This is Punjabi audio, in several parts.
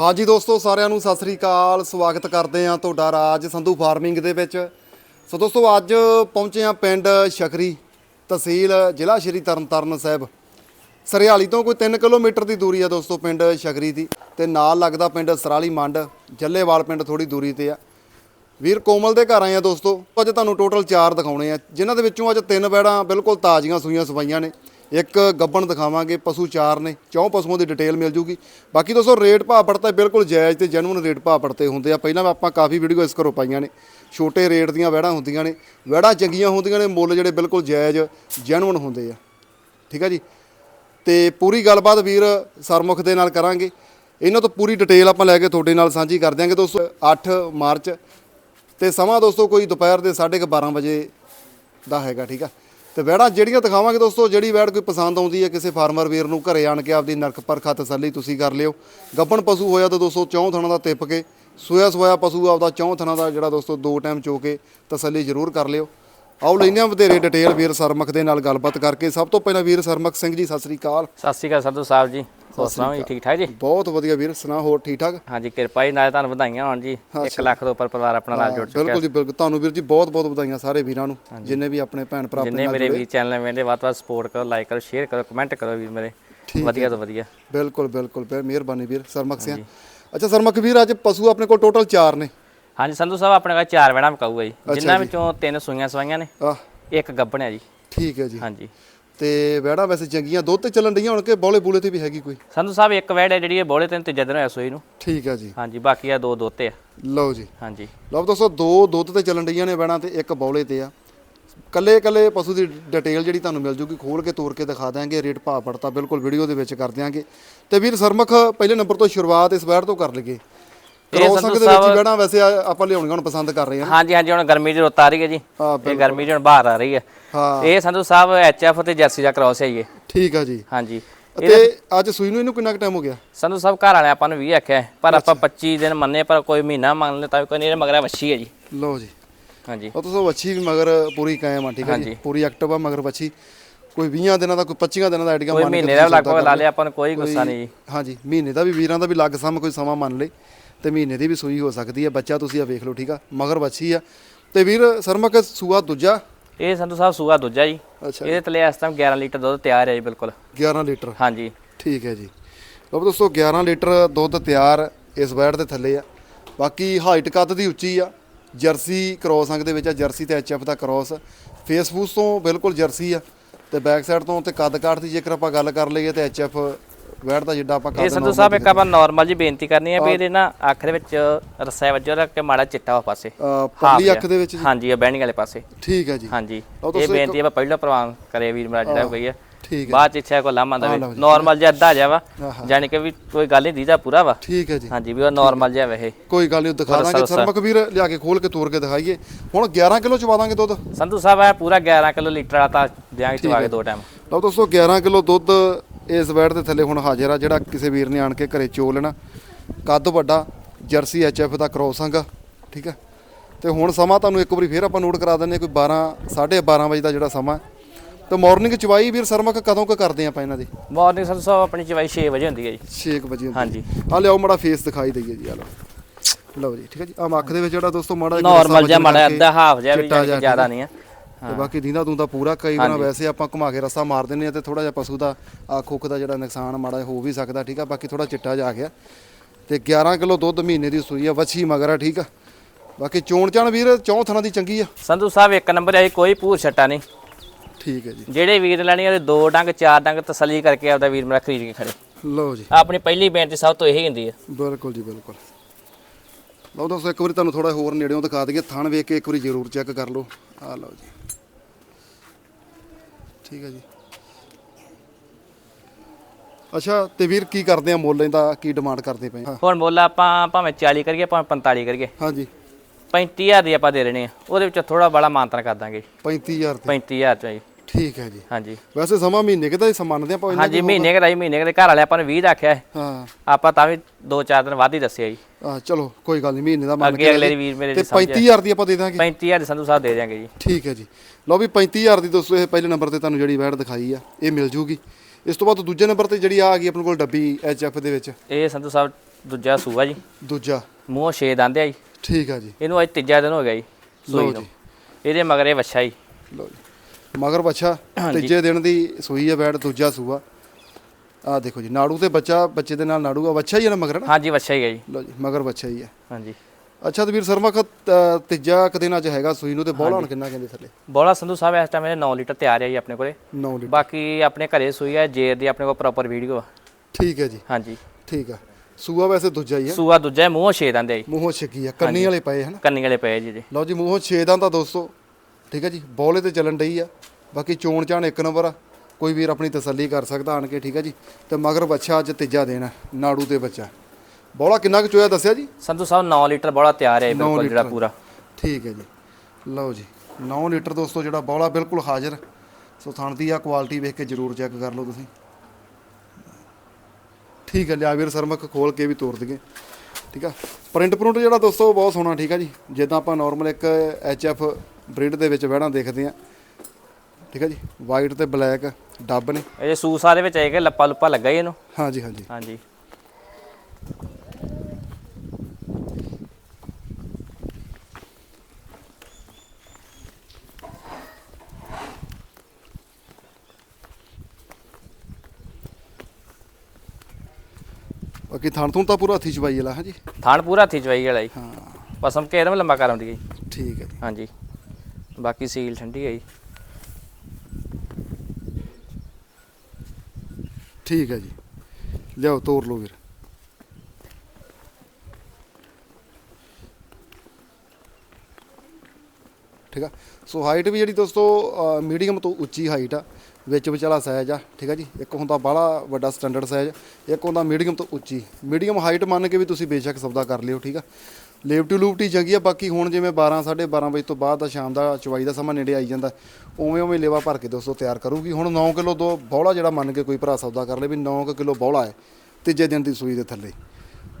ਹਾਂਜੀ ਦੋਸਤੋ, ਸਾਰਿਆਂ ਨੂੰ ਸਤਿ ਸ੍ਰੀ ਅਕਾਲ। ਸਵਾਗਤ ਕਰਦੇ ਹਾਂ ਤੁਹਾਡਾ ਰਾਜ ਸੰਧੂ ਫਾਰਮਿੰਗ ਦੇ ਵਿੱਚ। ਸੋ ਦੋਸਤੋ, ਅੱਜ ਪਹੁੰਚੇ ਹਾਂ ਪਿੰਡ ਸ਼ਕਰੀ ਤਹਿਸੀਲ, ਜ਼ਿਲ੍ਹਾ ਸ਼੍ਰੀ ਤਰਨਤਾਰਨ ਸਾਹਿਬ। ਸਰਿਆਲੀ ਤੋਂ ਕੋਈ 3 ਕਿਲੋਮੀਟਰ ਦੀ ਦੂਰੀ ਆ ਦੋਸਤੋ ਪਿੰਡ ਸ਼ਕਰੀ ਦੀ ਤੇ ਨਾਲ ਲੱਗਦਾ ਪਿੰਡ ਸਰਾਲੀ ਮੰਡ, ਜੱਲੇਵਾਲ ਪਿੰਡ ਥੋੜੀ ਦੂਰੀ ਤੇ ਆ। ਵੀਰ ਕੋਮਲ ਦੇ ਘਰ ਆਏ ਆ ਦੋਸਤੋ। ਅੱਜ ਤੁਹਾਨੂੰ ਟੋਟਲ 4 ਦਿਖਾਉਣੇ ਆ। ਜਿਨ੍ਹਾਂ ਦੇ ਵਿੱਚੋਂ ਅੱਜ ਤਿੰਨ ਬੈੜਾਂ ਬਿਲਕੁਲ ਤਾਜ਼ੀਆਂ ਸੂਈਆਂ ਸਵਾਈਆਂ ਨੇ। ਇੱਕ ਗੱਬਣ ਦਿਖਾਵਾਂਗੇ, ਪਸ਼ੂ ਚਾਰ ਨੇ, ਚੌਂ ਪਸ਼ੂਆਂ ਦੀ ਡਿਟੇਲ ਮਿਲ ਜੂਗੀ। ਬਾਕੀ ਦੋਸਤੋ ਰੇਟ ਭਾਅ ਪੜਤਾ ਬਿਲਕੁਲ ਜਾਇਜ਼ ਤੇ ਜੈਨੂਨ ਰੇਟ ਭਾਅ ਪੜਤੇ ਹੁੰਦੇ ਆ। ਪਹਿਲਾਂ ਆਪਾਂ ਕਾਫੀ ਵੀਡੀਓ ਇਸ ਕਰੋ ਪਾਈਆਂ ਨੇ। ਛੋਟੇ ਰੇਟ ਦੀਆਂ ਵਹਿੜਾਂ ਹੁੰਦੀਆਂ ਨੇ। ਵਹਿੜਾਂ ਚੰਗੀਆਂ ਹੁੰਦੀਆਂ ਨੇ, ਮੁੱਲ ਜਿਹੜੇ ਬਿਲਕੁਲ ਜਾਇਜ਼ ਜੈਨੂਨ ਹੁੰਦੇ ਆ। ਠੀਕ ਆ ਜੀ? ਤੇ ਪੂਰੀ ਗੱਲਬਾਤ ਵੀਰ ਸਰਮੁਖ ਦੇ ਨਾਲ ਕਰਾਂਗੇ। ਇਹਨਾਂ ਤੋਂ ਪੂਰੀ ਡਿਟੇਲ ਆਪਾਂ ਲੈ ਕੇ ਤੁਹਾਡੇ ਨਾਲ ਸਾਂਝੀ ਕਰ ਦਿਆਂਗੇ ਦੋਸਤੋ 8 ਮਾਰਚ। ਤੇ ਸਮਾਂ ਦੋਸਤੋ, ਕੋਈ ਦੁਪਹਿਰ ਦੇ 12:30 ਵਜੇ ਦਾ ਹੈਗਾ, ਠੀਕ ਆ? ਤੇ ਵੈੜਾਂ ਜਿਹੜੀਆਂ ਦਿਖਾਵਾਂਗੇ ਦੋਸਤੋ, ਜਿਹੜੀ ਵੈੜ ਕੋਈ ਪਸੰਦ ਆਉਂਦੀ ਹੈ ਕਿਸੇ ਫਾਰਮਰ ਵੀਰ ਨੂੰ, ਘਰੇ ਆਣ ਕੇ ਆਪਦੀ ਨਰਕ ਪਰਖਾ ਤਸੱਲੀ ਤੁਸੀਂ ਕਰ ਲਿਓ। ਗੱਬਣ ਪਸ਼ੂ ਹੋਇਆ ਤਾਂ ਦੋਸਤੋ, ਚੌਂ ਥਣਾ ਦਾ ਤਿੱਪ ਕੇ, ਸੋਇਆ ਸੋਇਆ ਪਸ਼ੂ ਆਪਦਾ ਚੌਂ ਥਣਾ ਦਾ ਜਿਹੜਾ ਦੋਸਤੋ, ਦੋ ਟਾਈਮ ਚੋ ਕੇ ਤਸੱਲੀ ਜ਼ਰੂਰ ਕਰ ਲਿਓ। ਆਓ ਲੈਂਦੇ ਹਾਂ ਵਧੇਰੇ ਡਿਟੇਲ ਵੀਰ ਸਰਮਖ ਦੇ ਨਾਲ ਗੱਲਬਾਤ ਕਰਕੇ। ਸਭ ਤੋਂ ਪਹਿਲਾਂ ਵੀਰ ਸਰਮਖ ਸਿੰਘ ਜੀ, ਸਤਿ ਸ੍ਰੀ ਅਕਾਲ। ਸਤਿ ਸ਼੍ਰੀ ਅਕਾਲ ਸਰਦੋ ਸਾਹਿਬ ਜੀ। ਹੋਰ ਸੁਣਾਓ ਜੀ ਠੀਕ ਠਾਕ ਜੀ? ਬਹੁਤ ਵਧੀਆ ਵੀਰ ਸੁਣਾ ਹੋਰ ਠੀਕ ਠਾਕ? ਹਾਂਜੀ ਕਿਰਪਾ ਜੀ ਨਾਲੇ ਤੁਹਾਨੂੰ ਵਧਾਈਆਂ ਹੋਣ ਜੀ। 1 ਲੱਖ ਤੋਂ ਉੱਪਰ ਪਰਿਵਾਰ ਆਪਣਾ ਨਾਲ ਜੁੜ ਚੁੱਕਿਆ। ਬਿਲਕੁਲ ਜੀ ਬਿਲਕੁਲ। ਤੁਹਾਨੂੰ ਵੀਰ ਜੀ ਬਹੁਤ ਬਹੁਤ ਵਧਾਈਆਂ ਸਾਰੇ ਵੀਰਾਂ ਨੂੰ ਜਿੰਨੇ ਵੀ ਆਪਣੇ ਭੈਣ ਭਰਾ ਆਪਣੇ ਜਿੰਨੇ ਮੇਰੇ ਵੀ ਚੈਨਲ ਵੇਂਦੇ ਵੱਧ ਵੱਧ ਸਪੋਰਟ ਕਰੋ ਲਾਈਕ ਕਰੋ ਸ਼ੇਅਰ ਕਰੋ ਕਮੈਂਟ ਕਰੋ ਵੀਰ ਮੇਰੇ। ਵਧੀਆ ਤੋਂ ਵਧੀਆ। ਬਿਲਕੁਲ ਬਿਲਕੁਲ। ਬਿਲ- ਮਿਹਰਬਾਨੀ ਵੀਰ ਸਰਮਖ ਸਿੰਘ ਅੱਛਾ ਸਰਮਖ ਵੀਰ ਅੱਜ ਪਸ਼ੂ ਆਪਣੇ ਕੋਲ ਟੋਟਲ 4 ਨੇ। ਹਾਂਜੀ ਸੰਧੂ ਸਾਹਿਬ ਆਪਣੇ ਕੋਲ ਚਾਰ ਵੈਣਾ ਮਕਾਊਗਾ ਜੀ। ਜਿਨ੍ਹਾਂ ਵਿੱਚੋਂ ਤਿੰਨ ਸੂਈਆਂ ਸਵਾਈਆਂ ਨੇ ਇੱਕ ਗੱਬਣ ਹੈ ਜੀ। ਠੀਕ ਹੈ ਜੀ। ਹਾਂਜੀ। ਤੇ ਵੈੜਾ ਵੈਸੇ ਚੰਗੀਆਂ ਦੁੱਧ ਤੇ ਚੱਲਣ ਡੀਆਂ ਹੁਣ ਕਿ ਬੌਲੇ ਬੂਲੇ ਤੇ ਵੀ ਹੈਗੀ ਕੋਈ? ਸੰਧੂ ਸਾਹਿਬ ਇੱਕ ਵੈੜ ਹੈ ਜਿਹੜੀ ਇਹ ਬੋਲੇ ਤਿੰਨ ਤੀਜਾ ਦਿਨ ਹੋਇਆ ਸੋਈ ਨੂੰ। ਠੀਕ ਹੈ ਜੀ। ਹਾਂਜੀ ਬਾਕੀ ਆ ਦੋ ਦੋਤੇ ਆ। ਲਓ ਜੀ। ਹਾਂਜੀ। ਲਓ ਦੋਸਤੋ ਦੋ ਦੁੱਧ ਤੇ ਚੱਲਣ ਡੀਆਂ ਨੇ ਵੈੜਾਂ ਤੇ ਇੱਕ ਬੌਲੇ ਤੇ ਆ। ਕੱਲੇ ਕੱਲੇ ਪਸ਼ੂ ਦੀ ਡਿਟੇਲ ਜਿਹੜੀ ਤੁਹਾਨੂੰ ਮਿਲ ਜੂਗੀ ਖੋਲ ਕੇ ਤੋੜ ਕੇ ਦਿਖਾ ਦਾਂਗੇ ਰੇਟ ਭਾਅ ਪੜਤਾ ਬਿਲਕੁਲ ਵੀਡੀਓ ਦੇ ਵਿੱਚ ਕਰ ਦਿਆਂਗੇ। ਤੇ ਵੀਰ ਸਰਮਖ ਪਹਿਲੇ ਨੰਬਰ ਤੋਂ ਸ਼ੁਰੂਆਤ ਇਸ ਵੈੜ ਤੋਂ ਕਰ ਲਈਏ। ਕਰੋ ਸੰਗ ਦੇ ਵਿੱਚ ਵੈੜਾਂ ਵੈਸੇ ਆਪਾਂ ਲਿਆਉਣੀਆਂ ਹੁਣ ਪਸੰਦ ਕਰ ਰਹੇ ਹਾਂ। ਹਾਂਜੀ ਹਾਂਜੀ ਹੁਣ ਗਰਮੀ ਦੀ ਰੁੱਤ ਆ ਰਹੀ ਹੈ ਜੀ। ਇਹ ਗਰਮੀ ਦੀ ਹੁਣ ਬਾਹਰ ਆ ਰਹੀ ਹੈ। ਹਾਂ। ਇਹ ਸੰਧੂ ਸਾਹਿਬ ਐਚਐਫ ਤੇ ਜਰਸੀ ਦਾ ਕ੍ਰਾਸ ਹੈ ਜੀ ਇਹ। ਠੀਕ ਆ ਜੀ। ਹਾਂਜੀ। ਤੇ ਅੱਜ ਸੂਈ ਨੂੰ ਇਹਨੂੰ ਕਿੰਨਾ ਕੁ ਟਾਈਮ ਹੋ ਗਿਆ? ਸੰਧੂ ਸਾਹਿਬ ਘਰ ਵਾਲੇ ਆਪਾਂ ਨੂੰ 20 ਆਖਿਆ ਪਰ ਆਪਾਂ 25 ਦਿਨ ਮੰਨੇ ਪਰ ਕੋਈ ਮਹੀਨਾ ਮੰਨ ਲਿਆ ਤਾਂ ਕੋਈ ਨਹੀਂ ਇਹ ਮਗਰਾ ਵੱਛੀ ਹੈ ਜੀ। ਲਓ ਜੀ। ਹਾਂਜੀ। ਉਹ ਤੁਸੀਂ ਵੱਛੀ ਵੀ ਮਗਰ ਪੂਰੀ ਕਾਇਮ ਆ ਠੀਕ ਹੈ ਜੀ। ਪੂਰੀ ਐਕਟਿਵ ਆ ਮਗਰ ਵੱਛੀ। ਕੋਈ 20 ਦਿਨਾਂ ਦਾ ਕੋਈ 25 ਦਿਨਾਂ ਦਾ ਆਈਡੀਆ ਕੋਈ ਮੰਨ ਕੇ ਮਹੀਨੇ ਦਾ ਲਗਭਗ ਲਾ ਲਿਆ ਆਪਾਂ ਨੂੰ ਕੋਈ ਗੁੱਸਾ ਨਹੀਂ ਜੀ। ਹਾਂਜੀ ਮਹੀਨੇ ਦਾ ਵੀ ਵੀਰਾਂ ਦਾ ਵੀ ਲੱਗ ਸਮ ਕੋਈ ਸਮਾਂ ਮੰਨ ਲੇ ਤੇ ਮਹੀਨੇ ਦੀ ਵੀ ਸੂਈ ਹੋ ਸਕਦੀ ਹੈ। ਬੱਚਾ ਤੁਸੀਂ ਆ ਵੇਖ ਲਓ ਠੀਕ ਆ? ਮਗਰ ਵੱਛੀ ਆ। ਤੇ ਵੀਰ ਸਰਮਕ ਸੂਆ ਦੂਜਾ? ਇਹ ਸੰਧੂ ਸਾਹਿਬ ਸੂਆ ਦੂਜਾ ਜੀ। ਅੱਛਾ। ਇਹਦੇ ਥੱਲੇ ਇਸ ਟਾਈਮ 11 ਲੀਟਰ ਦੁੱਧ ਤਿਆਰ ਹੈ ਜੀ ਬਿਲਕੁਲ। 11 ਲੀਟਰ? ਹਾਂਜੀ। ਠੀਕ ਹੈ ਜੀ। ਲਓ ਦੋਸਤੋ 11 ਲੀਟਰ ਦੁੱਧ ਤਿਆਰ ਇਸ ਬੈਡ ਦੇ ਥੱਲੇ ਆ। ਬਾਕੀ ਹਾਈਟ ਕੱਦ ਦੀ ਉੱਚੀ ਆ। ਜਰਸੀ ਕ੍ਰੋਸ ਅੰਗ ਦੇ ਵਿੱਚ ਆ ਜਰਸੀ ਤੇ ਐਚਐਫ ਦਾ ਕ੍ਰੋਸ ਫੇਸਬੁੱਕ ਤੋਂ ਬਿਲਕੁਲ ਜਰਸੀ ਆ। ਤੇ ਬੈਕ ਸਾਈਡ ਤੋਂ ਤੇ ਕੱਦ ਕਾਠ ਦੀ ਜੇਕਰ ਆਪਾਂ ਗੱਲ ਕਰ ਲਈਏ ਤੇ ਐਚਐਫ ਬੈਡ ਦਾ ਜਿੱਡਾ ਆਪਾਂ ਇਹ ਕੱਦ ਸੰਧੂ ਸਾਹਿਬ ਇੱਕ ਆਪਾਂ ਨਾਰਮਲ ਜੀ ਬੇਨਤੀ ਕਰਨੀ ਹੈ ਵੀ ਇਹਦੇ ਨਾ ਅੱਖ ਦੇ ਵਿੱਚ ਰੱਸਾ ਵੱਜੋ ਰੱਖ ਕੇ ਮਾੜਾ ਚਿੱਟਾ ਵਾ ਪਾਸੇ। ਪਰਲੀ ਅੱਖ ਦੇ ਵਿੱਚ ਜੀ। ਹਾਂਜੀ ਇਹ ਬਹਿਣੀ ਵਾਲੇ ਪਾਸੇ। ਠੀਕ ਹੈ ਜੀ। ਹਾਂਜੀ। ਇਹ ਬੇਨਤੀ ਆਪਾਂ ਪਹਿਲਾਂ ਪ੍ਰਵਾਨ ਕਰੇ ਵੀਰ ਮੇਰਾ ਜਿਹੜਾ ਹੋਈ ਹੈ। ਠੀਕ ਹੈ। ਬਾਅਦ ਇੱਛਾ ਕੋ ਲਾਮਾ ਜੀ। ਨਾਰਮਲ ਜਿਹਾ ਅੱਧਾ ਜਿਹਾ ਵਾ। ਜਾਣੀ ਕਿ ਵੀ ਕੋਈ ਗੱਲ ਨਹੀਂ ਦੀਦਾ ਪੂਰਾ ਵਾ। ਠੀਕ ਹੈ ਜੀ। ਹਾਂਜੀ ਵੀ ਉਹ ਨਾਰਮਲ ਜਿਹਾ ਵਾ ਇਹ ਕੋਈ ਗੱਲ ਨਹੀਂ ਦਿਖਾ ਦਾਂਗੇ। ਸਰਮਕ ਵੀਰ ਲਿਆ ਕੇ ਖੋਲ ਕੇ ਤੋੜ ਕੇ ਦਿਖਾਈਏ। ਹੁਣ 11 ਕਿਲੋ ਚਵਾ ਦਾਂਗੇ ਦੁੱਧ। ਸੰਧੂ ਸਾਹਿਬ ਆ ਪੂਰਾ 11 ਕਿਲੋ ਲੀਟਰ ਵਾਲਾ ਤਾਂ ਦਿਆਂਗੇ ਚਵਾ ਕੇ ਦੋ ਟਾਈਮ ਲਓ ਦੋਸਤੋ 11 ਕਿਲੋ ਦੁੱਧ ਇਸ ਵੈਟ ਦੇ ਥੱਲੇ ਹੁਣ ਹਾਜ਼ਰ ਆ ਜਿਹੜਾ ਕਿਸੇ ਵੀਰ ਨੇ ਆਣ ਕੇ ਘਰੇ ਚੋ ਲੈਣਾ। ਕੱਦ ਵੱਡਾ ਜਰਸੀ ਐਚਐਫ ਦਾ ਕ੍ਰੋਸ ਅੰਗ ਠੀਕ ਹੈ। ਤੇ ਹੁਣ ਸਮਾਂ ਤੁਹਾਨੂੰ ਇੱਕ ਵਾਰੀ ਫੇਰ ਆਪਾਂ ਨੋਟ ਕਰਾ ਦਿੰਦੇ ਹਾਂ, ਕੋਈ 12 12:30 ਵਜੇ ਦਾ ਜਿਹੜਾ ਸਮਾਂ ਹੈ। ਤੇ ਮਾਰਨਿੰਗ ਚਵਾਈ ਵੀਰ ਸਰਮਕ ਕਦੋਂ ਕ ਕਰਦੇ ਆਪਾਂ ਇਹਨਾਂ ਦੀ? ਮਾਰਨਿੰਗ ਸੰਧੂ ਸਾਹਿਬ ਆਪਣੀ ਚਵਾਈ 6 ਵਜੇ ਹੁੰਦੀ ਹੈ ਜੀ। 6 ਵਜੇ ਹਾਂਜੀ। ਆ ਲਿਆਓ ਮੜਾ ਫੇਸ ਦਿਖਾਈ ਦਈਏ ਜੀ ਆ ਲਓ। ਲਓ ਜੀ ਠੀਕ ਹੈ ਜੀ। ਆ ਮੱਖ ਦੇ ਵਿੱਚ ਜਿਹੜਾ ਦੋਸਤੋ ਮਾੜਾ ਨਾਰਮਲ ਜਿਹਾ ਮਾੜਾ ਅੱਧਾ ਹਾਫ ਜਿਹਾ ਵੀ ਜ਼ਿਆਦਾ ਨਹੀਂ ਆ ਤੇ ਬਾਕੀ ਦਿੰਦਾ ਤੂੰ ਤਾਂ ਪੂਰਾ ਕਈ ਵਾਰ ਵੈਸੇ ਆਪਾਂ ਘੁਮਾ ਕੇ ਰਸਾ ਮਾਰ ਦਿੰਨੇ ਆ ਤੇ ਥੋੜਾ ਜਿਹਾ ਪਸ਼ੂ ਦਾ ਆ ਖੁੱਕ ਦਾ ਜਿਹੜਾ ਨੁਕਸਾਨ ਮਾੜਾ ਹੋ ਵੀ ਸਕਦਾ ਠੀਕ ਆ? ਬਾਕੀ ਥੋੜਾ ਚਿੱਟਾ ਜਾ ਗਿਆ। ਤੇ 11 ਕਿਲੋ ਦੁੱਧ ਮਹੀਨੇ ਦੀ ਸੂਈ ਆ ਵੱਛੀ ਮਗਰ ਆ ਠੀਕ ਆ? ਬਾਕੀ ਚੋਣ ਚਾਣ ਵੀਰ ਚੌਂ ਥਣਾ ਦੀ ਚੰਗੀ ਆ। ਸੰਧੂ ਸਾਹਿਬ ਇੱਕ ਨੰਬਰ ਜੀ, ਕੋਈ ਭੂਰ ਛੱਟਾ ਨਹੀਂ। ਠੀਕ ਹੈ ਜੀ। ਜਿਹੜੇ ਵੀਰ ਲੈਣੀ ਉਹਦੇ ਦੋ ਡੰਗ ਚਾਰ ਡੰਗ ਤਸੱਲੀ ਕਰਕੇ ਆਪਦਾ ਵੀਰ ਮੇਰਾ ਖਰੀਦ ਕੇ ਖੜੇ। ਲਓ ਜੀ। ਆਪਣੀ ਪਹਿਲੀ ਬੇਨਤੀ ਸਭ ਤੋਂ ਇਹੀ ਹੁੰਦੀ ਹੈ ਬਿਲਕੁਲ ਜੀ ਬਿਲਕੁਲ। ਲਓ ਦੋਸਤੋ ਇੱਕ ਵਾਰੀ ਤੁਹਾਨੂੰ ਥੋੜਾ ਹੋਰ ਨੇੜਿਓਂ ਦਿਖਾ ਦਈਏ। ਥਣ ਵੇਖ ਕੇ ਇੱਕ ਵਾਰੀ ਜ਼ਰੂਰ ਚੈੱਕ ਕਰ ਲਓ। ਆ ਲਓ ਜੀ। ਠੀਕ ਹੈ ਜੀ। ਅੱਛਾ ਤੇ ਵੀਰ ਕੀ ਕਰਦੇ ਆ? ਮੁੱਲ ਇਹਦਾ ਕੀ ਡਿਮਾਂਡ ਕਰਦੇ ਪਏ ਹਾਂ ਹੁਣ ਮੁੱਲ ਆਪਾਂ ਭਾਵੇਂ 40 ਕਰੀਏ ਭਾਵੇਂ 45 ਕਰੀਏ। ਹਾਂਜੀ। 35000 ਦੀ ਆਪਾਂ ਦੇ ਰਹੇ ਆ। ਉਹਦੇ ਵਿੱਚ ਥੋੜਾ ਬੜਾ ਮਾਨਤਨ ਕਰ ਦਾਂਗੇ। 35000 ਤੇ 35000 ਚ ਜੀ ਠੀਕ ਹੈ ਜੀ। ਹਾਂਜੀ। ਵੈਸੇ ਸਮਾਂ ਮਹੀਨੇ ਕਿਦਾ ਹੀ ਮੰਨਦੇ ਆਪਾਂ ਇੰਨਾ ਹਾਂਜੀ ਮਹੀਨੇ ਕਰਾਈ ਮਹੀਨੇ ਕਦੇ ਘਰ ਵਾਲੇ ਆਪਾਂ ਨੂੰ 20 ਰੱਖਿਆ ਹੈ। ਹਾਂ। ਆਪਾਂ ਤਾਂ ਵੀ 2-4 ਦਿਨ ਵੱਧ ਹੀ ਦੱਸਿਆ ਜੀ। ਆ ਚਲੋ ਕੋਈ ਗੱਲ ਨਹੀਂ ਮਹੀਨੇ ਦਾ ਮੰਨ ਅੱਗੇ ਕੇ ਅਗਲੇ ਜੀ। ਦੀ ਵੀਰ ਮੇਰੇ ਤੇ ਦੀ ਸਮਝ 35000 ਦੀ ਆਪਾਂ ਦੇ ਦਾਂਗੇ 35000 ਦੇ ਸੰਧੂ ਸਾਹਿਬ ਦੇ ਦਿਆਂਗੇ ਜੀ। ਠੀਕ ਹੈ ਜੀ। ਲਓ ਵੀ 35000 ਦੀ ਦੋਸਤੋ ਇਹ ਪਹਿਲੇ ਨੰਬਰ ਤੇ ਤੁਹਾਨੂੰ ਜਿਹੜੀ ਵੈਡ ਦਿਖਾਈ ਆ ਇਹ ਮਿਲ ਜੂਗੀ। ਇਸ ਤੋਂ ਬਾਅਦ ਦੂਜੇ ਨੰਬਰ ਤੇ ਜਿਹੜੀ ਆ ਆ ਗਈ ਆਪਣੇ ਕੋਲ ਡੱਬੀ ਐਚਐਫ ਦੇ ਵਿੱਚ। ਇਹ ਸੰਧੂ ਸਾਹਿਬ ਦੂਜਾ ਸੂਆ ਜੀ। ਦੂਜਾ। ਮੂੰਹ ਛੇ ਦੰਦ ਆ ਜੀ। ਠੀਕ ਆ ਜੀ। ਇਹਨੂੰ ਅੱਜ ਤੀਜਾ ਦਿਨ ਹੋ ਗਿਆ ਜੀ ਲਓ ਸੂਈ ਨੂੰ ਇਹਦੇ ਮਗਰੇ ਵੱਛਾ ਜੀ। ਲਓ ਜੀ। ਮਗਰ ਬੱਚਾ ਤੀਜੇ ਦਿਨ ਦੀ ਸੂਈ ਆ ਬੈਡ ਦੂਜਾ ਸੂਆ। ਆ ਦੇਖੋ ਜੀ ਨਾੜੂ ਤੇ ਬੱਚਾ ਬੱਚੇ ਦੇ ਨਾਲ ਨਾੜੂ ਆ ਬੱਚਾ ਹੀ ਆ ਨਾ ਮਗਰ ਨਾ? ਹਾਂਜੀ ਵੱਛਾ ਹੀ ਹੈ ਜੀ। ਲਓ ਜੀ ਮਗਰ ਬੱਚਾ ਹੀ ਆ ਹਾਂਜੀ। ਅੱਛਾ ਤੇ ਵੀਰ ਸਰਮਾ ਤੀਜਾ ਕ ਦਿਨਾਂ ਚ ਹੈਗਾ ਸੂਈ ਨੂੰ ਤੇ ਬੋਲਾਣ ਕਿੰਨਾ ਕਹਿੰਦੇ ਥੱਲੇ? ਬੋਲਾ ਸੰਧੂ ਸਾਹਿਬ ਇਸ ਟਾਈਮ ਇਹ 9 ਲੀਟਰ ਤਿਆਰ ਹੈ ਜੀ ਆਪਣੇ ਕੋਲੇ। 9 ਲੀਟਰ। ਬਾਕੀ ਆਪਣੇ ਘਰੇ ਸੂਈ ਹੈ ਜੇਰ ਦੀ ਆਪਣੇ ਕੋਲ ਪ੍ਰੋਪਰ ਵੀਡੀਓ ਆ। ਠੀਕ ਹੈ ਜੀ। ਹਾਂਜੀ। ਠੀਕ ਆ। ਸੂਆ ਵੈਸੇ ਦੂਜਾ ਹੀ ਆ ਸੂਆ ਦੂਜਾ ਹੈ, ਮੂੰਹ ਛੇ ਦੰਦ ਹੈ ਜੀ। ਮੂੰਹੋਂ ਛੱਗੀ ਆ ਕੰਨੀ ਵਾਲੇ ਪਏ ਹਨ ਕੰਨੀ ਵਾਲੇ ਪਏ ਜੀ ਜੀ ਲਓ ਜੀ ਮੂੰਹੋਂ ਛੇ ਦਾ ਤਾਂ ਦੋਸਤੋ। ਠੀਕ ਹੈ ਜੀ ਬੌਲੇ ਤੇ ਚੱਲਣ ਡਈ ਆ। ਬਾਕੀ ਚੋਣ ਚਾਣ ਇੱਕ ਨੰਬਰ ਆ। ਕੋਈ ਵੀਰ ਆਪਣੀ ਤਸੱਲੀ ਕਰ ਸਕਦਾ ਆਣ ਕੇ ਠੀਕ ਹੈ ਜੀ। ਤੇ ਮਗਰ ਬੱਚਾ ਅੱਜ ਤੀਜਾ ਦੇਣਾ ਨਾੜੂ ਤੇ ਬੱਚਾ। ਬੌਲਾ ਕਿੰਨਾ ਕੁ ਚੋਇਆ ਦੱਸਿਆ ਜੀ? ਸੰਧੂ ਸਾਹਿਬ 9 ਲੀਟਰ ਬੋਲਾ ਤਿਆਰ ਹੈ ਬਿਲਕੁਲ ਜਿਹੜਾ। ਪੂਰਾ। ਠੀਕ ਹੈ ਜੀ। ਲਓ ਜੀ 9 ਲੀਟਰ ਦੋਸਤੋ ਜਿਹੜਾ ਬੌਲਾ ਬਿਲਕੁਲ ਹਾਜ਼ਰ। ਸੋ ਥਣ ਦੀ ਆ ਕੁਆਲਿਟੀ ਵੇਖ ਕੇ ਜਰੂਰ ਚੈੱਕ ਕਰ ਲਓ ਤੁਸੀਂ। ਠੀਕ ਹੈ ਲਿਆ ਵੀਰ ਸਰਮਕ ਖੋਲ ਕੇ ਵੀ ਤੋੜ ਦਈਏ। ਠੀਕ ਆ। ਪ੍ਰਿੰਟ ਪ੍ਰਿੰਟ ਜਿਹੜਾ ਦੋਸਤੋ ਬਹੁਤ ਸੋਹਣਾ ਠੀਕ ਆ ਜੀ। ਜਿੱਦਾਂ ਆਪਾਂ ਨਾਰਮਲ ਇੱਕ ਐਫ ਬਰੀਡ ਦੇ ਵਿੱਚ ਵਹਿਣਾ ਦੇਖਦੇ ਆ ਠੀਕ ਆ ਜੀ ਵਾਈਟ ਤੇ ਬਲੈਕ ਡੱਬ ਨੇ। ਇਹ ਸੂਸਾ ਦੇ ਵਿੱਚ ਆਏਗਾ ਲੱਪਾ ਲੁੱਪਾ ਲੱਗਾ ਜੀ ਇਹਨੂੰ? ਹਾਂਜੀ ਹਾਂਜੀ। ਹਾਂਜੀ। ਬਾਕੀ ਥਣ ਥੁਣ ਤਾਂ ਪੂਰਾ ਹੱਥੀ ਚਵਾਈ ਵਾਲਾ ਹਾਂਜੀ। ਥਾਣ ਪੂਰਾ ਹੱਥੀ ਚਵਾਈ ਵਾਲਾ ਜੀ। ਹਾਂ। ਪਸਮ ਕੇ ਇਹਨੂੰ ਲੰਬਾ ਕਰ ਆਉਂਦੀ ਹੈ ਜੀ। ਠੀਕ ਹੈ ਜੀ। ਹਾਂਜੀ। ਬਾਕੀ ਸੀਲ ਠੰਡੀ ਹੈ ਜੀ। ਠੀਕ ਹੈ ਜੀ। ਲਿਆਓ ਤੋੜ ਲਓ ਵੀਰ ਠੀਕ ਆ। ਸੋ ਹਾਈਟ ਵੀ ਜਿਹੜੀ ਦੋਸਤੋ ਮੀਡੀਅਮ ਤੋਂ ਉੱਚੀ ਹਾਈਟ ਆ, ਵਿੱਚ ਵਿਚਾਲਾ ਸਾਈਜ਼ ਆ, ਠੀਕ ਆ ਜੀ। ਇੱਕ ਹੁੰਦਾ ਬਾਹਲਾ ਵੱਡਾ ਸਟੈਂਡਰਡ ਸਾਈਜ਼ ਇੱਕ ਹੁੰਦਾ ਮੀਡੀਅਮ ਤੋਂ ਉੱਚੀ। ਮੀਡੀਅਮ ਹਾਈਟ ਮੰਨ ਕੇ ਵੀ ਤੁਸੀਂ ਬੇਸ਼ੱਕ ਸੌਦਾ ਕਰ ਲਿਓ, ਠੀਕ ਆ। ਲੇਵਟੀ ਲੂਪਟੀ ਚੰਗੀ ਆ ਬਾਕੀ ਹੁਣ ਜਿਵੇਂ 12 12:30 ਵਜੇ ਤੋਂ ਬਾਅਦ ਦਾ ਸ਼ਾਮ ਦਾ ਚਵਾਈ ਦਾ ਸਮਾਂ ਨੇੜੇ ਆਈ ਜਾਂਦਾ। ਉਵੇਂ ਉਵੇਂ ਲੇਵਾ ਭਰ ਕੇ ਦੋਸਤੋ ਤਿਆਰ ਕਰੂਗੀ। ਹੁਣ 9 ਕਿਲੋ ਦੋ ਬੌਲਾ ਜਿਹੜਾ ਮੰਨ ਕੇ ਕੋਈ ਭਰਾ ਸੌਦਾ ਕਰ ਲੇ ਵੀ 9 ਕਿਲੋ ਬੌਲਾ ਹੈ ਤੀਜੇ ਦਿਨ ਦੀ ਸੂਈ ਦੇ ਥੱਲੇ।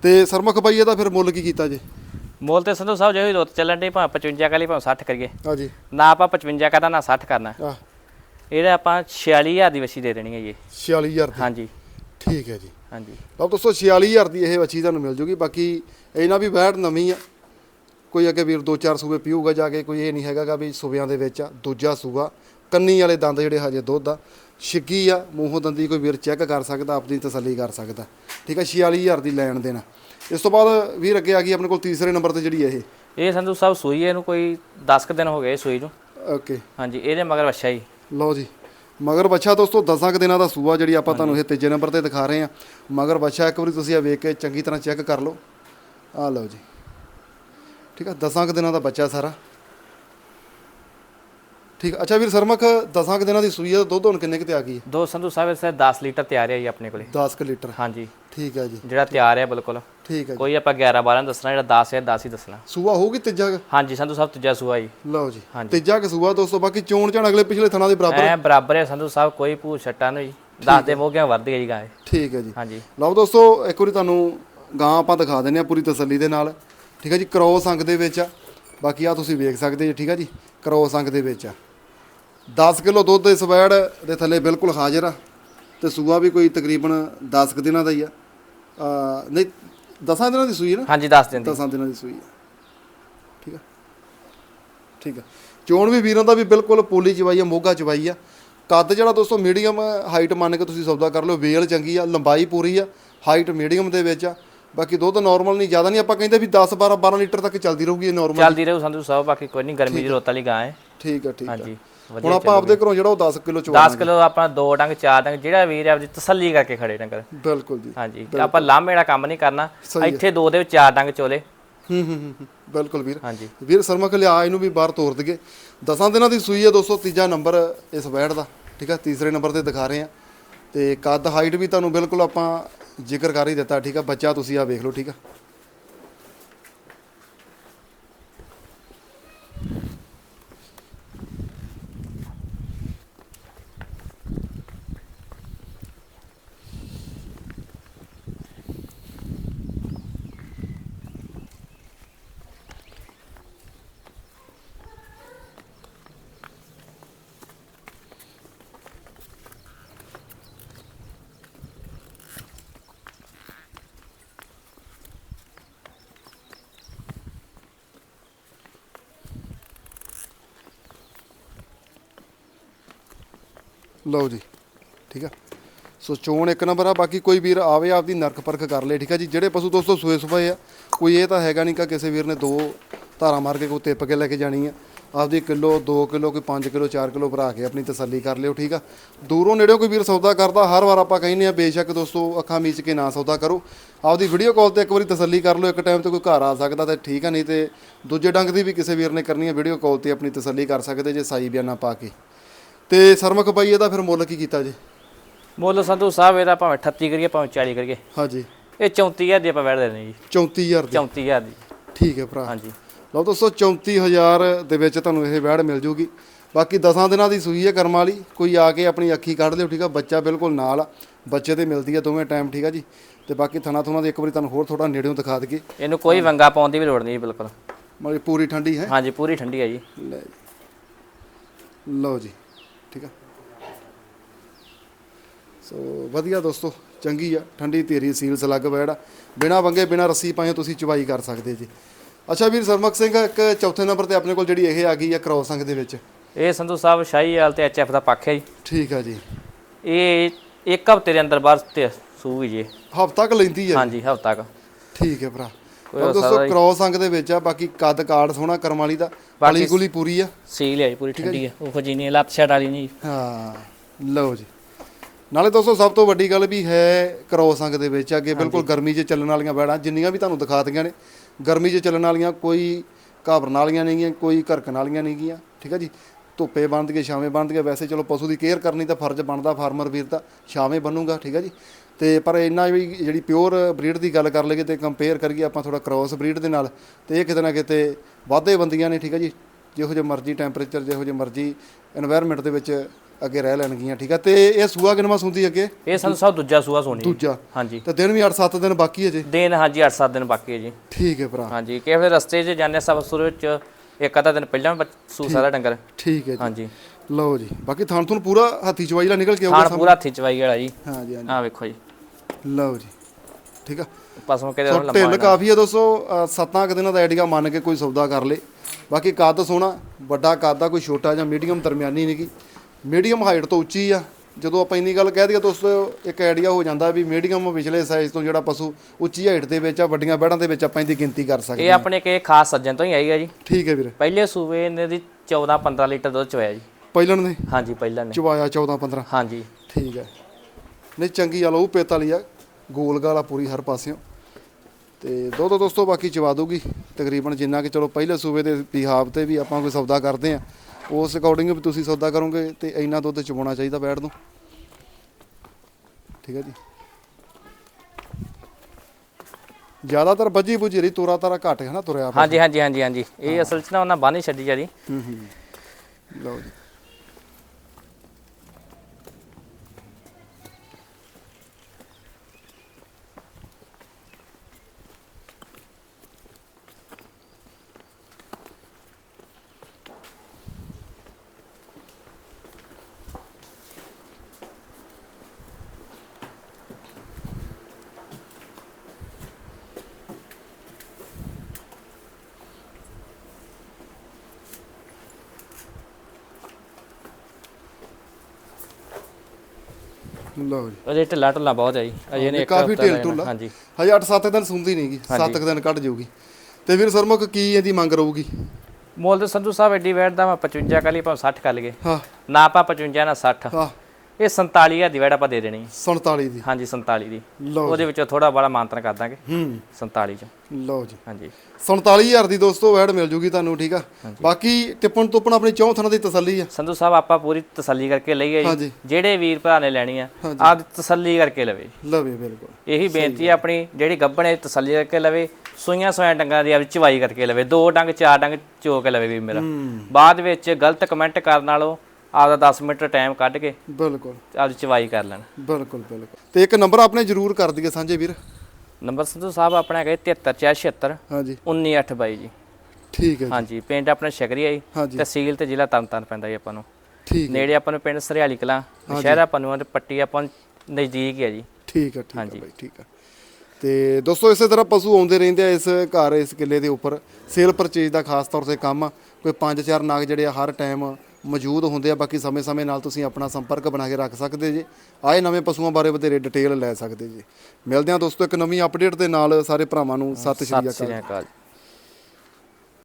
ਤੇ ਸਰਮਖ ਬਾਈ ਇਹਦਾ ਫਿਰ ਮੁੱਲ ਕੀ ਕੀਤਾ ਜੇ? ਮੋਲ ਤੇ ਸੰਧੂ ਸਾਹਿਬ ਜਿਹੋ ਰੁੱਤ ਚੱਲਣ ਦੇ ਭਾਵੇਂ 55 ਕਲੀ ਭਾਵੇਂ 60 ਕਰੀਏ। ਹਾਂਜੀ ਨਾ ਆਪਾਂ 55 ਕਰਨਾ ਨਾ 60 ਕਰਨਾ। ਆ ਇਹਦਾ ਆਪਾਂ 46000 ਦੀ ਵਸੀ ਦੇ ਦੇਣੀ ਹੈ ਜੀ। 46000 ਦੀ? ਹਾਂਜੀ। ਠੀਕ ਹੈ ਜੀ। ਹਾਂਜੀ। ਲਓ ਦੋਸਤੋ 46000 ਦੀ ਇਹ ਵੱਛੀ ਤੁਹਾਨੂੰ ਮਿਲ ਜੂਗੀ। ਬਾਕੀ ਇਹਨਾਂ ਵੀ ਵੈੜ ਨਵੀਂ ਆ। ਕੋਈ ਅੱਗੇ ਵੀਰ ਦੋ ਚਾਰ ਸੂਬੇ ਪੀਊਗਾ ਜਾ ਕੇ ਕੋਈ ਇਹ ਨਹੀਂ ਹੈਗਾਗਾ ਵੀ ਸੂਬਿਆਂ ਦੇ ਵਿੱਚ ਆ ਦੂਜਾ ਸੂਆ ਕੰਨੀ ਵਾਲੇ ਦੰਦ ਜਿਹੜੇ ਹਜੇ ਦੁੱਧ ਆ ਛਿੱਗੀ ਆ ਮੂੰਹੋਂ ਦੰਦੀ ਕੋਈ ਵੀਰ ਚੈੱਕ ਕਰ ਸਕਦਾ ਆਪਣੀ ਤਸੱਲੀ ਕਰ ਸਕਦਾ। ਠੀਕ ਆ 46000 ਦੀ ਲੈਣ ਦੇਣਾ। ਇਸ ਤੋਂ ਬਾਅਦ ਵੀਰ ਅੱਗੇ ਆ ਗਈ ਆਪਣੇ ਕੋਲ ਤੀਸਰੇ ਨੰਬਰ ਤੇ ਜਿਹੜੀ ਇਹ। ਇਹ ਸੰਧੂ ਸਾਹਿਬ ਸੂਈ ਇਹਨੂੰ ਕੋਈ 10 ਕੁ ਦਿਨ ਹੋ ਗਏ ਸੂਈ ਨੂੰ। ਓਕੇ। ਹਾਂਜੀ ਇਹਦੇ ਮਗਰ ਵੱਛਾ ਜੀ। ਲਓ ਜੀ। ਮਗਰ ਬੱਚਾ ਦੋਸਤੋ ਦਸਾਂ ਕੁ ਦਿਨਾਂ ਦਾ ਸੂਆ ਜਿਹੜੀ ਆਪਾਂ ਤੁਹਾਨੂੰ ਇਹ ਤੀਜੇ ਨੰਬਰ ਤੇ ਦਿਖਾ ਰਹੇ ਆ ਮਗਰ ਬੱਚਾ ਇੱਕ ਵਾਰੀ ਤੁਸੀਂ ਆ ਵੇਖ ਕੇ ਚੰਗੀ ਤਰ੍ਹਾਂ ਚੈੱਕ ਕਰ ਲਓ। ਆ ਲਓ ਜੀ। ਠੀਕ ਆ ਦਸਾਂ ਕੁ ਦਿਨਾਂ ਦਾ ਬੱਚਾ ਸਾਰਾ। ਠੀਕ। ਅੱਛਾ ਵੀਰ ਸਰਮਖ ਦਸਾਂ ਕੁ ਦਿਨਾਂ ਦੀ ਸੂਈ ਆ ਦੁੱਧ ਹੁਣ ਕਿੰਨੇ ਕੁ ਤੇ ਆ ਗਈ? ਹੈ ਦੋ ਸੰਧੂ ਸਾਹਿਬ ਇਸੇ 10 ਲੀਟਰ ਤਿਆਰ ਹੈ ਜੀ ਆਪਣੇ ਕੋਲੇ। 10 ਕੁ ਲੀਟਰ। ਹਾਂਜੀ। ਠੀਕ ਹੈ ਜੀ। ਜਿਹੜਾ ਤਿਆਰ ਹੈ ਬਿਲਕੁਲ। ਠੀਕ ਹੈ ਜੀ। ਕੋਈ ਆਪਾਂ 11 12 ਦੱਸਣਾ ਜਿਹੜਾ 10 ਹੈ 10 ਹੀ ਦੱਸਣਾ। ਸੂਆ ਹੋਊਗੀ ਤੀਜਾ ਕੁ? ਹਾਂਜੀ ਸੰਧੂ ਸਾਹਿਬ ਤੀਜਾ ਸੂਆ ਜੀ। ਲਓ ਜੀ। ਹਾਂਜੀ। ਤੀਜਾ ਕਿ ਸੂਆ ਦੋਸਤੋ ਬਾਕੀ ਚੋਣ ਚਾਣ ਅਗਲੇ ਪਿਛਲੇ ਥਣਾ ਦੇ ਬਰਾਬਰ। ਐ ਬਰਾਬਰ ਹੈ ਸੰਧੂ ਸਾਹਿਬ ਕੋਈ ਭੂ ਛੱਟਾ ਨਹੀਂ। ਦੱਸ ਦੇ ਮੋਗਿਆਂ ਵਰਦੀ ਹੈ ਜੀ ਗਾਂ ਇਹ। ਠੀਕ ਹੈ ਜੀ। ਹਾਂਜੀ। ਲਓ ਦੋਸਤੋ ਇੱਕ ਵਾਰੀ ਤੁਹਾਨੂੰ ਗਾਂ ਆਪਾਂ ਦਿਖਾ ਦਿੰਨੇ ਆ ਪੂਰੀ ਤਸੱਲੀ ਦੇ ਨਾਲ। ਠੀਕ ਹੈ ਜੀ ਕਰੋਸ ਅੰਗ ਦੇ ਵਿੱਚ ਆ। ਬਾਕੀ ਆ ਤੁਸੀਂ ਵੇਖ ਸਕਦੇ ਜੀ ਠੀਕ ਹੈ ਜੀ ਕਰੋਸ ਅੰਗ ਦੇ ਵਿੱਚ ਆ। 10 ਕਿਲੋ ਦੁੱਧ ਇਸ ਵੈੜ ਦੇ ਥੱਲੇ ਬਿਲਕੁਲ ਹਾਜ਼ਰ ਆ ਤੇ ਸੂਆ ਵੀ ਕੋਈ ਤਕਰੀਬਨ 10 ਕੁ ਦਿਨਾਂ ਦਾ ਹੀ ਆ। ਨਹੀਂ 10 ਦਿਨਾਂ ਦੀ ਸੂਈ ਹੈ ਨਾ? ਹਾਂਜੀ ਦੱਸ ਦਿੰਦੀ 10 ਦਿਨਾਂ ਦੀ ਸੂਈ ਆ ਠੀਕ ਆ? ਠੀਕ ਆ। ਚੋਣ ਵੀ ਵੀਰਾਂ ਦਾ ਵੀ ਬਿਲਕੁਲ ਪੋਲੀ ਚਵਾਈ ਆ ਮੋਗਾ ਚਵਾਈ ਆ। ਕੱਦ ਜਿਹੜਾ ਦੋਸਤੋ ਮੀਡੀਅਮ ਹਾਈਟ ਮੰਨ ਕੇ ਤੁਸੀਂ ਸੌਦਾ ਕਰ ਲਓ ਵੇਲ ਚੰਗੀ ਆ ਲੰਬਾਈ ਪੂਰੀ ਆ ਹਾਈਟ ਮੀਡੀਅਮ ਦੇ ਵਿੱਚ ਆ। ਬਾਕੀ ਦੁੱਧ ਨਾਰਮਲ ਨਹੀਂ ਜ਼ਿਆਦਾ ਨਹੀਂ ਆਪਾਂ ਕਹਿੰਦੇ ਵੀ 10 12 12 ਲੀਟਰ ਤੱਕ ਚੱਲਦੀ ਰਹੂਗੀ ਇਹ ਨਾਰਮਲ ਚੱਲਦੀ ਰਹੂ ਸੰਧੂ ਸਾਹਿਬ ਬਾਕੀ ਕੋਈ ਨਹੀਂ ਗਰਮੀ ਦੀ ਰੋਤ ਵਾਲੀ ਗਾਂ ਹੈ। ਠੀਕ ਆ ਠੀਕ ਆ। ਹਾਂਜੀ। ਹੁਣ ਆਪਾਂ ਆਪਦੇ ਘਰੋਂ ਜਿਹੜਾ ਉਹ 10 ਕਿਲੋ ਚਵਾ 10 ਕਿਲੋ ਆਪਣਾ ਦੋ ਡੰਗ ਚਾਰ ਡੰਗ ਜਿਹੜਾ ਵੀਰ ਹੈ ਆਪਦੀ ਤਸੱਲੀ ਕਰਕੇ ਖੜੇ ਡੰਗਰ ਬਿਲਕੁਲ ਜੀ ਹਾਂਜੀ ਆਪਾਂ ਲਾਂਭੇ ਵਾਲਾ ਕੰਮ ਨਹੀਂ ਕਰਨਾ। ਹੈ। ਇੱਥੇ ਦੋ ਦੇ ਵਿੱਚ ਚਾਰ ਡੰਗ ਚੋਲੇ। ਹੂੰ ਹੂੰ ਹੂੰ, ਹੂੰ ਬਿਲਕੁਲ ਵੀਰ। ਹਾਂਜੀ। ਵੀਰ ਸਰਮਕ ਲਿਆ ਇਹਨੂੰ ਵੀ ਬਾਹਰ ਤੋਰ ਦਈਏ। ਦਸਾਂ ਦਿਨਾਂ ਦੀ ਸੂਈ ਹੈ ਦੋਸਤੋ ਤੀਜਾ ਨੰਬਰ ਇਸ ਵੈੜ ਦਾ ਠੀਕ ਆ? ਤੀਸਰੇ ਨੰਬਰ ਤੇ ਦਿਖਾ ਰਹੇ ਆ ਤੇ ਕੱਦ ਹਾਈਟ ਵੀ ਤੁਹਾਨੂੰ ਬਿਲਕੁਲ ਆਪਾਂ ਜ਼ਿਕਰ ਕਰ ਹੀ ਦਿੱਤਾ ਠੀਕ ਆ? ਬੱਚਾ ਤੁਸੀਂ ਆ ਵੇਖ ਲਓ ਠੀਕ ਆ? ਲਓ ਜੀ, ਠੀਕ ਆ। ਸੋ ਚੋਣ ਇੱਕ ਨੰਬਰ ਆ, ਬਾਕੀ ਕੋਈ ਵੀਰ ਆਵੇ ਆਪਦੀ ਨਰਕ ਪਰਖ ਕਰ ਲੇ, ਠੀਕ ਆ ਜੀ। ਜਿਹੜੇ ਪਸ਼ੂ ਦੋਸਤੋ ਸੂਏ ਸੁਪਏ ਆ, ਕੋਈ ਇਹ ਤਾਂ ਹੈਗਾ ਨਹੀਂ ਕਿ ਕਿਸੇ ਵੀਰ ਨੇ ਦੋ ਧਾਰਾਂ ਮਾਰ ਕੇ ਕੋਈ ਤਿੱਪ ਕੇ ਲੈ ਕੇ ਜਾਣੀ ਆ। ਆਪਦੀ ਕਿਲੋ 2 ਕਿਲੋ, ਕੋਈ 5 ਕਿਲੋ 4 ਕਿਲੋ ਭਰਾ ਕੇ ਆਪਣੀ ਤਸੱਲੀ ਕਰ ਲਿਓ, ਠੀਕ ਆ। ਦੂਰੋਂ ਨੇੜਿਓਂ ਕੋਈ ਵੀਰ ਸੌਦਾ ਕਰਦਾ, ਹਰ ਵਾਰ ਆਪਾਂ ਕਹਿੰਦੇ ਆ, ਬੇਸ਼ੱਕ ਦੋਸਤੋ ਅੱਖਾਂ ਮੀਚ ਕੇ ਨਾ ਸੌਦਾ ਕਰੋ। ਆਪਦੀ ਵੀਡੀਓ ਕਾਲ ਤੇ ਇੱਕ ਵਾਰੀ ਤਸੱਲੀ ਕਰ ਲਓ, ਇੱਕ ਟਾਈਮ ਤੇ ਕੋਈ ਘਰ ਆ ਸਕਦਾ ਤਾਂ ਠੀਕ ਆ, ਨਹੀਂ ਤੇ ਦੂਜੇ ਡੰਗ ਦੀ ਵੀ ਕਿਸੇ ਵੀਰ ਨੇ ਕਰਨੀ ਆ ਵੀਡੀਓ ਕਾਲ ਤੇ ਆਪਣੀ ਤਸੱਲੀ ਕਰ ਸਕਦੇ ਜੇ ਸਾਈ ਬਿਆਨਾ ਪਾ ਕੇ। ਤੇ ਸਰਮਕ ਬਾਈ ਇਹਦਾ ਫਿਰ ਮੁੱਲ ਕੀ ਕੀਤਾ ਜੀ? ਮੁੱਲ ਸੰਧੂ ਸਾਹਿਬ ਇਹਦਾ ਭਾਵੇਂ 38 ਕਰੀਏ ਭਾਵੇਂ 40 ਕਰੀਏ। ਹਾਂਜੀ। ਇਹ 34000 ਦੀ ਆਪਾਂ ਵੈੜ ਦੇਣੀ ਜੀ। 34000 ਦੀ? 34000 ਦੀ। ਠੀਕ ਹੈ ਭਰਾ। ਹਾਂਜੀ। ਲਓ ਦੋਸਤੋ 34000 ਦੇ ਵਿੱਚ ਤੁਹਾਨੂੰ ਇਹ ਵੈੜ ਮਿਲ ਜੂਗੀ। ਬਾਕੀ 10 ਦਿਨਾਂ ਦੀ ਸੂਈ ਹੈ ਕਰਮ ਵਾਲੀ। ਕੋਈ ਆ ਕੇ ਆਪਣੀ ਅੱਖੀ ਕੱਢ ਲਿਓ ਠੀਕ ਆ? ਬੱਚਾ ਬਿਲਕੁਲ ਨਾਲ ਆ। ਬੱਚੇ ਤੇ ਮਿਲਦੀ ਆ ਦੋਵੇਂ ਟਾਈਮ ਠੀਕ ਆ ਜੀ? ਤੇ ਬਾਕੀ ਥਣਾ ਥੁਣਾ ਦੇ ਇੱਕ ਵਾਰੀ ਤੁਹਾਨੂੰ ਹੋਰ ਥੋੜਾ ਨੇੜਿਓਂ ਦਿਖਾ ਦਈਏ। ਇਹਨੂੰ ਕੋਈ ਵੰਗਾ ਪਾਉਣ ਦੀ ਵੀ ਲੋੜ ਨਹੀਂ ਜੀ ਬਿਲਕੁਲ। ਮਤਲਬ ਪੂਰੀ ਠੰਡੀ ਹੈ? ਹਾਂਜੀ ਪੂਰੀ ਠੰਡੀ ਹੈ ਜੀ। ਲੈ ਜੀ। ਲਓ ਜੀ। ਠੀਕ ਆ? ਸੋ ਵਧੀਆ ਦੋਸਤੋ ਚੰਗੀ ਆ ਠੰਡੀ ਤੇਰੀ ਸੀਲ ਸਲੱਗ ਵੈੜ ਬਿਨਾ ਵੰਗੇ ਬਿਨਾ ਰੱਸੀ ਪਾਏ ਤੁਸੀਂ ਚਵਾਈ ਕਰ ਸਕਦੇ ਜੀ। ਅੱਛਾ ਵੀਰ ਸਰਮਕ ਸਿੰਘ ਇੱਕ ਚੌਥੇ ਨੰਬਰ ਤੇ ਆਪਣੇ ਕੋਲ ਜਿਹੜੀ ਇਹ ਆ ਗਈ ਆ ਕ੍ਰੋਸ ਅੰਗ ਦੇ ਵਿੱਚ। ਇਹ ਸੰਧੂ ਸਾਹਿਬ ਸ਼ਾਹੀਵਾਲ ਤੇ ਐਚਐਫ ਦਾ ਪੱਖ ਹੈ ਜੀ। ਠੀਕ ਆ ਜੀ। ਇਹ ਇੱਕ ਹਫ਼ਤੇ ਦੇ ਅੰਦਰ ਬਾਹਰ ਤੇ ਜੀ। ਹਫਤਾ ਕ ਲੈਂਦੀ ਆ ਹਾਂਜੀ ਹਫ਼ਤਾ ਕ। ਠੀਕ ਹੈ ਭਰਾ। ਲਓ ਦੋਸਤੋ ਕ੍ਰੋਸ ਅੰਗ ਦੇ ਵਿੱਚ ਆ ਬਾਕੀ ਕੱਦ ਕਾਰਡ ਸੋਹਣਾ ਕਰਮ ਵਾਲੀ ਦਾ ਗਲੀ ਗੁਲੀ ਪੂਰੀ ਆ। ਸੀਲ ਹੈ ਜੀ ਪੂਰੀ ਠੰਡੀ ਹੈ ਉਹ ਜੀ ਨਹੀਂ ਲੱਤ ਛੱਡ ਵਾਲੀ ਨਹੀਂ ਹਾਂ ਲਓ ਜੀ। ਨਾਲੇ ਦੋਸਤੋ ਸਭ ਤੋਂ ਵੱਡੀ ਗੱਲ ਵੀ ਹੈ ਕ੍ਰੋਸ ਅੰਗ ਦੇ ਵਿੱਚ ਅੱਗੇ ਬਿਲਕੁਲ ਗਰਮੀ 'ਚ ਚੱਲਣ ਵਾਲੀਆਂ ਬੈੜਾਂ ਜਿੰਨੀਆਂ ਵੀ ਤੁਹਾਨੂੰ ਦਿਖਾਤੀਆਂ ਨੇ ਗਰਮੀ 'ਚ ਚੱਲਣ ਵਾਲੀਆਂ ਕੋਈ ਘਾਬਰਨ ਵਾਲੀਆਂ ਨਹੀਂ ਗੀਆਂ ਕੋਈ ਘਰਕਣ ਵਾਲੀਆਂ ਨਹੀਂ ਗੀਆਂ ਠੀਕ ਹੈ ਜੀ? ਧੁੱਪੇ ਬੰਦ ਕੇ ਛਾਵੇਂ ਬੰਦ ਕੇ ਵੈਸੇ ਚਲੋ ਪਸ਼ੂ ਦੀ ਕੇਅਰ ਕਰਨੀ ਤਾਂ ਫਰਜ਼ ਬਣਦਾ ਫਾਰਮਰ ਵੀਰ ਦਾ ਛਾਵੇਂ ਬਣੂਗਾ ਠੀਕ ਹੈ ਜੀ? ਤੇ ਪਰ ਇੰਨਾ ਵੀ ਜਿਹੜੀ ਪਿਓਰ ਬਰੀਡ ਦੀ ਗੱਲ ਕਰ ਲਈਏ ਤੇ ਕੰਪੇਅਰ ਕਰੀਏ ਆਪਾਂ ਥੋੜਾ ਕ੍ਰਾਸ ਬਰੀਡ ਦੇ ਨਾਲ ਤੇ ਇਹ ਕਿਤੇ ਨਾ ਕਿਤੇ ਵਾਧੇ ਬੰਦੀਆਂ ਨੇ ਠੀਕ ਹੈ ਜੀ? ਜਿਹੋ ਜਿਹੇ ਮਰਜ਼ੀ ਟੈਂਪਰੇਚਰ ਜਿਹੋ ਜਿਹੇ ਮਰਜ਼ੀ এনवायरमेंट ਦੇ ਵਿੱਚ ਅੱਗੇ ਰਹਿ ਲੈਣਗੀਆਂ ਠੀਕ ਆ? ਤੇ ਇਹ ਸੂਆ ਕਿਨਵਾ ਸੁੰਦੀ ਅੱਗੇ? ਇਹ ਸੰਤ ਸਾਹਿਬ ਦੂਜਾ ਸੂਆ ਸੋਣੀ। ਦੂਜਾ। ਹਾਂਜੀ। ਤੇ ਦਿਨ ਵੀ 8-7 ਦਿਨ ਬਾਕੀ ਹੈ ਜੀ? ਦਿਨ ਹਾਂਜੀ 8-7 ਦਿਨ ਬਾਕੀ ਹੈ ਜੀ। ਠੀਕ ਹੈ ਭਰਾ। ਹਾਂਜੀ ਕਿ ਫਿਰ ਰਸਤੇ 'ਚ ਜਾਂਦੇ ਸਭ ਸੁਰ ਵਿੱਚ ਇੱਕ ਅੱਧਾ ਦਿਨ ਪਹਿਲਾਂ ਸੂ ਸਾਰਾ ਡੰਗਰ। ਠੀਕ ਹੈ ਜੀ। ਹਾਂਜੀ। ਲਓ ਜੀ ਬਾਕੀ ਥਾਣ ਤੁਹਾਨੂੰ ਪੂਰਾ ਹਾਥੀ ਚਵਾਈ ਵਾਲਾ ਨਿਕਲ ਕੇ ਆਊਗਾ ਥਾਣ ਪੂਰਾ ਹਾਥੀ ਚਵਾਈ ਵਾਲਾ ਜੀ। ਹਾਂਜੀ ਹਾਂਜੀ। ਆ ਵੇਖੋ ਜੀ। ਲਓ ਜੀ ਠੀਕ ਆ। ਪਸੋਂ ਕਿਤੇ ਸੋ ਲੰਮਾ ਢਿੱਲ ਕਾਫੀ ਹੈ ਦੋਸਤੋ ਸੱਤਾਂ ਕੁ ਦਿਨਾਂ ਦਾ ਆਈਡੀਆ ਮੰਨ ਕੇ ਕੋਈ ਸੌਦਾ ਕਰ ਲੇ। ਬਾਕੀ ਕੱਦ ਸੋਹਣਾ ਵੱਡਾ ਕੱਦ ਆ ਕੋਈ ਛੋਟਾ ਜਾਂ ਮੀਡੀਅਮ ਦਰਮਿਆਨੀ ਨਹੀਂਗੀ ਮੀਡੀਅਮ ਹਾਈਟ ਤੋਂ ਉੱਚੀ ਆ। ਜਦੋਂ ਆਪਾਂ ਇੰਨੀ ਗੱਲ ਕਹਿ ਦਈਏ ਦੋਸਤੋ ਇੱਕ ਆਈਡੀਆ ਹੋ ਜਾਂਦਾ ਵੀ ਮੀਡੀਅਮ ਵਿਚਲੇ ਸਾਈਜ਼ ਤੋਂ ਜਿਹੜਾ ਪਸ਼ੂ ਉੱਚੀ ਹਾਈਟ ਦੇ ਵਿੱਚ ਆ ਵੱਡੀਆਂ ਬੈੜਾਂ ਦੇ ਵਿੱਚ ਆਪਾਂ ਇਹਦੀ ਗਿਣਤੀ ਕਰ ਸਕਦੇ ਇਹ ਆਪਣੇ ਕੇ ਖਾਸ ਸੱਜਣ ਤੋਂ ਹੀ ਆਈ ਹੈ ਜੀ। ਠੀਕ ਹੈ ਵੀਰ। ਪਹਿਲੇ ਸੂਵੇ ਨੇ ਦੀ 14-15 ਲੀਟਰ ਦੁੱਧ ਚੋਇਆ ਜੀ। ਪਹਿਲਣ ਨੇ ਹਾਂਜੀ ਪਹਿਲਾਂ ਨੇ ਚਵਾਇਆ 14 15 ਹਾਂਜੀ। ਠੀਕ ਹੈ। ਨਹੀਂ ਚੰਗੀ ਆ ਲਓ ਪੇਤ ਵਾਲੀ ਆ। ਗੋਲ ਗਾਲਾ ਪੂਰੀ ਹਰ ਪਾਸਿਓਂ। ਤੇ ਦੋ ਦੋ ਦੋਸਤੋ ਬਾਕੀ ਚਵਾ ਦੂਗੀ। ਤਕਰੀਬਨ ਜਿੰਨਾ ਕਿ ਚਲੋ ਪਹਿਲੇ ਸੂਬੇ ਦੇ ਬਿਹਾਵ ਤੇ ਵੀ ਆਪਾਂ ਕੋਈ ਸੌਦਾ ਕਰਦੇ ਆ ਉਸ ਅਕੋਰਡਿੰਗ ਵੀ ਤੁਸੀਂ ਸੌਦਾ ਕਰੋਗੇ ਤੇ ਇੰਨਾ ਦੁੱਧ ਚਵਾਉਣਾ ਚਾਹੀਦਾ ਬੈੜ ਨੂੰ। ਠੀਕ ਹੈ ਜੀ। ਜ਼ਿਆਦਾਤਰ ਬੱਜੀ ਬੁਜੀ ਰਹੀ ਤੋਰਾ ਤਾਰਾ ਘੱਟ ਹੈ ਨਾ ਤੁਰਿਆ ਹਾਂਜੀ ਹਾਂਜੀ ਹਾਂਜੀ ਹਾਂਜੀ। ਇਹ ਅਸਲ 'ਚ ਨਾ ਉਹਨਾਂ ਬਾਨੀ ਛੱਡੀ ਜਾਰੀ ਹੂੰ ਹੂੰ। ਲਓ ਜੀ। ਲਓ ਜੀ। ਅਜੇ ਢਿੱਲਾ ਢਿੱਲਾ ਬਹੁਤ ਹੈ ਜੀ। ਅਜੇ ਨੇ ਇੱਕ ਕਾਫੀ ਢਿੱਲ। ਢੁੱਲਾ। ਹਾਂਜੀ। ਹਜੇ 8-7 ਦਿਨ ਸੁਣਦੀ ਨਹੀਂਗੀ 7 ਦਿਨ ਕੱਢ ਜਾਊਗੀ। ਤੇ ਵੀਰ ਸਰਮੁਖ ਕੀ ਇਹਦੀ ਮੰਗ ਰਹੂਗੀ? ਮੁੱਲ ਤੇ ਸੰਧੂ ਸਾਹਿਬ ਐਡੀ ਵੈਟ ਦਾ ਮੈਂ 55 ਕਰ ਲਈ ਭਾਵੇਂ 60 ਕਰ ਲਈਏ। ਹਾਂ। ਨਾ ਆਪਾਂ 55 ਨਾ 60 ਹਾਂ। ਇਹ 47000 ਦੀ ਵੈਟ ਆਪਾਂ ਦੇ ਦੇਣੀ 47 ਦੀ। ਹਾਂਜੀ 47 ਦੀ। ਲਓ ਉਹਦੇ ਵਿੱਚੋਂ ਥੋੜਾ ਬੜਾ ਮਾਨਤਨ ਕਰ ਦਾਂਗੇ। ਹੂੰ। 47 ਚ। ਲਓ ਜੀ। ਹਾਂਜੀ। 47000 ਦੀ ਦੋਸਤੋ ਵੈਡ ਮਿਲ ਜੂਗੀ ਤੁਹਾਨੂੰ ਠੀਕ ਆ? ਬਾਕੀ ਟਿੱਪਣ ਟੁੱਪਣ ਆਪਣੀ ਚੌਂ ਥਣਾ ਦੀ ਤਸੱਲੀ ਆ। ਸੰਧੂ ਸਾਹਿਬ ਆਪਾਂ ਪੂਰੀ ਤਸੱਲੀ ਕਰਕੇ ਲਈਏ ਹਾਂਜੀ। ਜੀ ਜਿਹੜੇ ਵੀਰ ਭਰਾ ਨੇ ਲੈਣੀ ਆ ਆਪ ਤਸੱਲੀ ਕਰਕੇ ਲਵੇ ਲਵੇ ਬਿਲਕੁਲ। ਇਹੀ ਬੇਨਤੀ ਹੈ ਆਪਣੀ ਜਿਹੜੀ ਗੱਭਣ ਹੈ ਤਸੱਲੀ ਕਰਕੇ ਲਵੇ ਸੂਈਆਂ ਸੋਇਆਂ ਡੰਗਾਂ ਦੀ ਆਪ ਚਵਾਈ ਕਰਕੇ ਲਵੇ। ਦੋ ਡੰਗ ਚਾਰ ਡੰਗ ਚੋ ਕੇ ਲਵੇ ਵੀ ਮੇਰਾ। ਬਾਅਦ ਵਿੱਚ ਗਲਤ ਕਮੈਂਟ ਕਰਨ ਨਾਲੋਂ ਆਪਦਾ 10 ਮਿੰਟ ਟਾਈਮ ਕੱਢ ਕੇ ਬਿਲਕੁਲ। ਆਪਦੀ ਚਵਾਈ ਕਰ ਲੈਣ। ਬਿਲਕੁਲ ਬਿਲਕੁਲ। ਤੇ ਇੱਕ ਨੰਬਰ ਆਪਣੇ ਜ਼ਰੂਰ ਕਰ ਦਈਏ ਸਾਂਝੇ ਵੀਰ। ਨੰਬਰ ਸੰਧੂ ਸਾਹਿਬ ਆਪਣਾ ਹੈਗਾ 7376 ਹਾਂਜੀ। 19822 ਜੀ। ਠੀਕ ਹੈ ਜੀ। ਹਾਂਜੀ ਪਿੰਡ ਆਪਣਾ ਸ਼ਗਰੀਆ ਜੀ ਹਾਂਜੀ। ਤਹਿਸੀਲ ਤੇ ਜ਼ਿਲ੍ਹਾ ਤਰਨਤਾਰਨ ਪੈਂਦਾ ਜੀ ਆਪਾਂ ਨੂੰ। ਠੀਕ ਨੇੜੇ ਆਪਾਂ ਨੂੰ ਪਿੰਡ ਸਰਿਆਲੀ ਕਲਾਂ ਸ਼ਹਿਰ ਆਪਾਂ ਨੂੰ ਤੇ ਪੱਟੀ ਆਪਾਂ ਨੂੰ ਨਜ਼ਦੀਕ ਹੀ ਹੈ ਜੀ। ਠੀਕ ਹੈ ਠੀਕ ਹੈ ਬਾਈ ਠੀਕ ਹੈ। ਤੇ ਦੋਸਤੋ ਇਸੇ ਤਰ੍ਹਾਂ ਪਸ਼ੂ ਆਉਂਦੇ ਰਹਿੰਦੇ ਆ ਇਸ ਘਰ ਇਸ ਕਿੱਲੇ ਦੇ ਉੱਪਰ। ਸੇਲ ਪਰਚੇਜ ਦਾ ਖਾਸ ਤੌਰ ਤੇ ਕੰਮ ਆ। ਕੋਈ ਪੰਜ ਚਾਰ ਨਾਗ ਜਿਹੜੇ ਆ ਹਰ ਟਾਈਮ ਮੌਜੂਦ ਹੁੰਦੇ ਆ, ਬਾਕੀ ਸਮੇਂ-ਸਮੇਂ ਨਾਲ ਤੁਸੀਂ ਆਪਣਾ ਸੰਪਰਕ ਬਣਾ ਕੇ ਰੱਖ ਸਕਦੇ ਜੀ। ਆਏ ਨਵੇਂ ਪਸ਼ੂਆਂ ਬਾਰੇ ਵਧੇਰੇ ਡਿਟੇਲ ਲੈ ਸਕਦੇ ਜੀ। ਮਿਲਦੇ ਹਾਂ ਦੋਸਤੋ ਇੱਕ ਨਵੀਂ ਅਪਡੇਟ ਦੇ ਨਾਲ ਸਾਰੇ ਭਰਾਵਾਂ ਨੂੰ, ਸਤਿ ਸ਼੍ਰੀ ਅਕਾਲ। ਸ੍ਰੀ ਅਕਾਲ